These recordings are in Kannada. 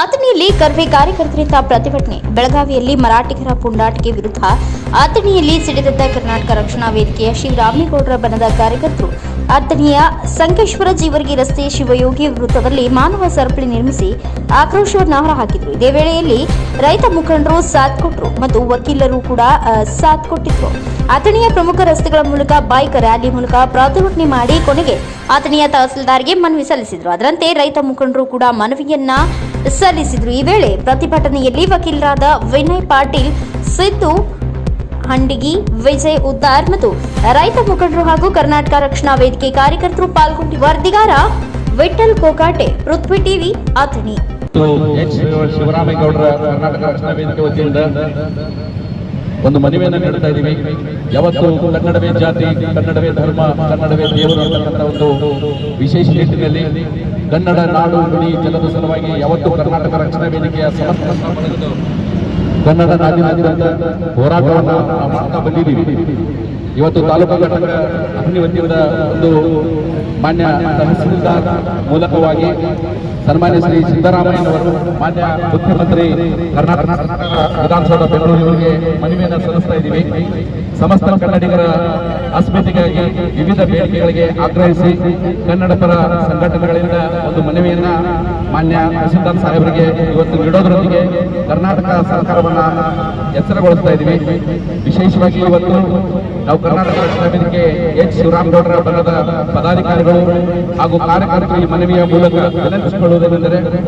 ಅಥಣಿಯಲ್ಲಿ ಕರ್ವೆ ಕಾರ್ಯಕರ್ತರಿಂದ ಪ್ರತಿಭಟನೆ. ಬೆಳಗಾವಿಯಲ್ಲಿ ಮರಾಠಿಗರ ಪುಂಡಾಟಿಕೆ ವಿರುದ್ಧ ಅಥಣಿಯಲ್ಲಿ ಸಿಡಿದದ್ದ ಕರ್ನಾಟಕ ರಕ್ಷಣಾ ವೇದಿಕೆಯ ಶಿವರಾಮೇಗೌಡರ ಬಣದ ಕಾರ್ಯಕರ್ತರು. ಅಥಣಿಯ ಸಂಕೇಶ್ವರ ಜೀವರ್ಗಿ ರಸ್ತೆ ಶಿವಯೋಗಿ ವೃತ್ತದಲ್ಲಿ ಮಾನವ ಸರಪಳಿ ನಿರ್ಮಿಸಿ ಆಕ್ರೋಶವನ್ನು ಹೊರಹಾಕಿದರು. ಇದೇ ವೇಳೆಯಲ್ಲಿ ರೈತ ಮುಖಂಡರು ಸಾಥ್ ಕೊಟ್ಟರು ಮತ್ತು ವಕೀಲರು ಕೂಡ ಸಾಥ್ ಕೊಟ್ಟಿದ್ರು. ಅಥಣಿಯ ಪ್ರಮುಖ ರಸ್ತೆಗಳ ಮೂಲಕ ಬೈಕ್ ರ್ಯಾಲಿ ಮೂಲಕ ಪ್ರತಿಭಟನೆ ಮಾಡಿ ಕೊನೆಗೆ ಅಥಣಿಯ ತಹಸೀಲ್ದಾರ್ಗೆ ಮನವಿ ಸಲ್ಲಿಸಿದ್ರು. ಅದರಂತೆ ರೈತ ಮುಖಂಡರು ಕೂಡ ಮನವಿಯನ್ನ ಸಲ್ಲಿಸಿದ್ರು. ಈ ವೇಳೆ ಪ್ರತಿಭಟನೆಯಲ್ಲಿ ವಕೀಲರಾದ ವಿನಯ್ ಪಾಟೀಲ್, ಸಿದ್ದು ಹಂಡಿಗಿ, ವಿಜಯ್ ಉದ್ದಾರ್ ಮತ್ತು ರೈತ ಮುಖಂಡರು ಹಾಗೂ ಕರ್ನಾಟಕ ರಕ್ಷಣಾ ವೇದಿಕೆ ಕಾರ್ಯಕರ್ತರು ಪಾಲ್ಗೊಂಡು ವರದಿಗಾರ ವಿಠಲ್ ಕೋಕಾಟೆ, ಪೃಥ್ವಿ ಟಿವಿ, ಅಥಣಿ. ಶಿವರಾಮೇಗೌಡರ ಕರ್ನಾಟಕ ರಕ್ಷಣಾ ವೇದಿಕೆ ವತಿಯಿಂದ ಒಂದು ಮನವಿಯನ್ನು ನೀಡ್ತಾ ಇದ್ದೀವಿ. ಯಾವತ್ತು ಕನ್ನಡವೇ ಜಾತಿ, ಕನ್ನಡವೇ ಧರ್ಮ, ಕನ್ನಡವೇ ದೇವರು ಅಂತಕ್ಕಂಥ ಒಂದು ವಿಶೇಷ ನಿಟ್ಟಿನಲ್ಲಿ ಕನ್ನಡ ನಾಡು ನುಡಿ ಜನದ ಸಲುವಾಗಿ ಯಾವತ್ತು ಕರ್ನಾಟಕ ರಕ್ಷಣಾ ವೇದಿಕೆಯ ಸಮರ್ಥ ಕನ್ನಡ ನಾಡಿನಾದ್ಯಂತ ಹೋರಾಟವನ್ನು ಮಾಡ್ತಾ ಬಂದಿದ್ದೀವಿ. ಇವತ್ತು ತಾಲೂಕು ಘಟಕ ಅಗ್ನಿ ಒಂದು ಮಾನ್ಯ ತಹಸೀಲ್ದಾರ್ ಮೂಲಕವಾಗಿ ಸನ್ಮಾನ್ಯ ಶ್ರೀ ಸಿದ್ದರಾಮಯ್ಯನವರು, ಮಾನ್ಯ ಮುಖ್ಯಮಂತ್ರಿ ಕರ್ನಾಟಕ ವಿಧಾನಸೌಧ ಬೆಂಗಳೂರಿಗೆ ಮನವಿಯನ್ನು ಸಲ್ಲಿಸ್ತಾ ಇದ್ದೀವಿ. ಸಮಸ್ತ ಕನ್ನಡಿಗರ ಅಸ್ಮಿತೆಗಾಗಿ ವಿವಿಧ ಬೇಡಿಕೆಗಳಿಗೆ ಆಗ್ರಹಿಸಿ ಕನ್ನಡ ಪರ ಸಂಘಟನೆಗಳಿಂದ ಒಂದು ಮನವಿಯನ್ನ ಮಾನ್ಯ ತಹಸೀಲ್ದಾರ್ ಸಾಹೇಬರಿಗೆ ಇವತ್ತು ನೀಡೋದರೊಂದಿಗೆ ಕರ್ನಾಟಕ ಸರ್ಕಾರವನ್ನ ಎಚ್ಚರಗೊಳಿಸ್ತಾ ಇದ್ದೀವಿ. ವಿಶೇಷವಾಗಿ ಇವತ್ತು ನಾವು ಕರ್ನಾಟಕ ರಕ್ಷಣಾ ವೇದಿಕೆ ಎಚ್. ಶಿವರಾಮಗೌಡರ ಬಣದ ಪದಾಧಿಕಾರಿಗಳು ಹಾಗೂ ಕಾರ್ಯಕರ್ತರು ಈ ಮನವಿಯ ಮೂಲಕ ವಿನಂತಿಸಿಕೊಳ್ಳುವುದೇನೆಂದರೆ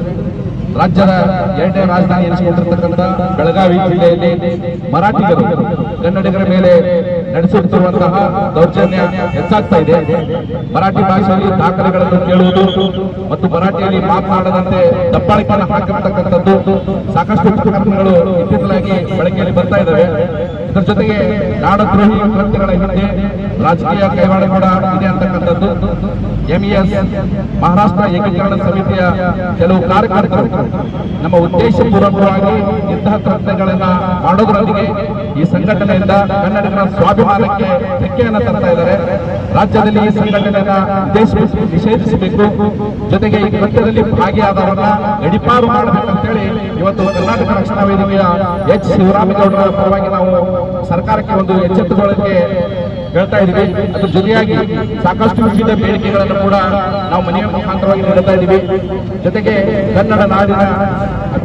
ರಾಜ್ಯದ ಎರಡನೇ ರಾಜಧಾನಿ ಎನಿಸಿಕೊಂಡಿರ್ತಕ್ಕಂಥ ಬೆಳಗಾವಿ ಜಿಲ್ಲೆಯಲ್ಲಿ ಮರಾಠಿಗರು, ಕನ್ನಡಿಗರ ಮೇಲೆ ನಡೆಸುತ್ತಿರುವಂತಹ ದೌರ್ಜನ್ಯ ಹೆಚ್ಚಾಗ್ತಾ ಇದೆ. ಮರಾಠಿ ಭಾಷೆಯಲ್ಲಿ ದಾಖಲೆಗಳನ್ನು ಕೇಳುವುದು ಮತ್ತು ಮರಾಠಿಯಲ್ಲಿ ಮಾತನಾಡದಂತೆ ದಬ್ಬಾಳಿಕೆಯನ್ನು ಹಾಕಿರ್ತಕ್ಕಂಥದ್ದು ಸಾಕಷ್ಟು ಪ್ರಕರಣಗಳು ಇತ್ತೀಚಲಾಗಿ ಬಳಕೆಯಲ್ಲಿ ಬರ್ತಾ ಇದ್ದಾವೆ. ಇದರ ಜೊತೆಗೆ ನಾಡದ್ರೋಹಿ ಕೃತ್ಯಗಳ ಹಿಂದೆ ರಾಜಕೀಯ ಕೈವಾಡ ಕೂಡ ಇದೆ ಅಂತಕ್ಕಂಥದ್ದು ಮಹಾರಾಷ್ಟ್ರ ಏಕೀಕರಣ ಸಮಿತಿಯ ಕೆಲವು ಕಾರ್ಯಕರ್ತರು ನಮ್ಮ ಉದ್ದೇಶ ಉದ್ದೇಶಪೂರ್ವಕವಾಗಿ ಇಂತಹ ಕೃತ್ಯಗಳನ್ನ ಮಾಡೋದ್ರೊಂದಿಗೆ ಈ ಸಂಘಟನೆಯಿಂದ ಕನ್ನಡಿಗರ ಸ್ವಾಭಿಮಾನಕ್ಕೆ ಧಕ್ಕೆಯನ್ನು ತರ್ತಾ ಇದ್ದಾರೆ. ರಾಜ್ಯದಲ್ಲಿ ಈ ಸಂಘಟನೆಯನ್ನ ದೇಶ ನಿಷೇಧಿಸಬೇಕು. ಜೊತೆಗೆ ಈ ಕೃತ್ಯದಲ್ಲಿ ಭಾಗಿಯಾದವರನ್ನ ಗಡಿಪಾರು ಮಾಡಬೇಕಂತೇಳಿ ಇವತ್ತು ಕರ್ನಾಟಕ ರಕ್ಷಣಾ ವೇದಿಕೆಯ ಎಚ್. ಶಿವರಾಮೇಗೌಡರ ಪರವಾಗಿ ನಾವು ಸರ್ಕಾರಕ್ಕೆ ಒಂದು ಎಚ್ಚೆತ್ತುಕೊಳ್ಳಕ್ಕೆ ಹೇಳ್ತಾ ಇದ್ದೀವಿ. ಅದ್ರ ಜೊತೆಯಾಗಿ ಸಾಕಷ್ಟು ವಿವಿಧ ಬೇಡಿಕೆಗಳನ್ನು ಕೂಡ ನಾವು ಮನೆಯ ಮುಖಾಂತರವಾಗಿ ನೀಡುತ್ತಾ ಇದ್ದೀವಿ. ಜೊತೆಗೆ ಕನ್ನಡ ನಾಡಿನ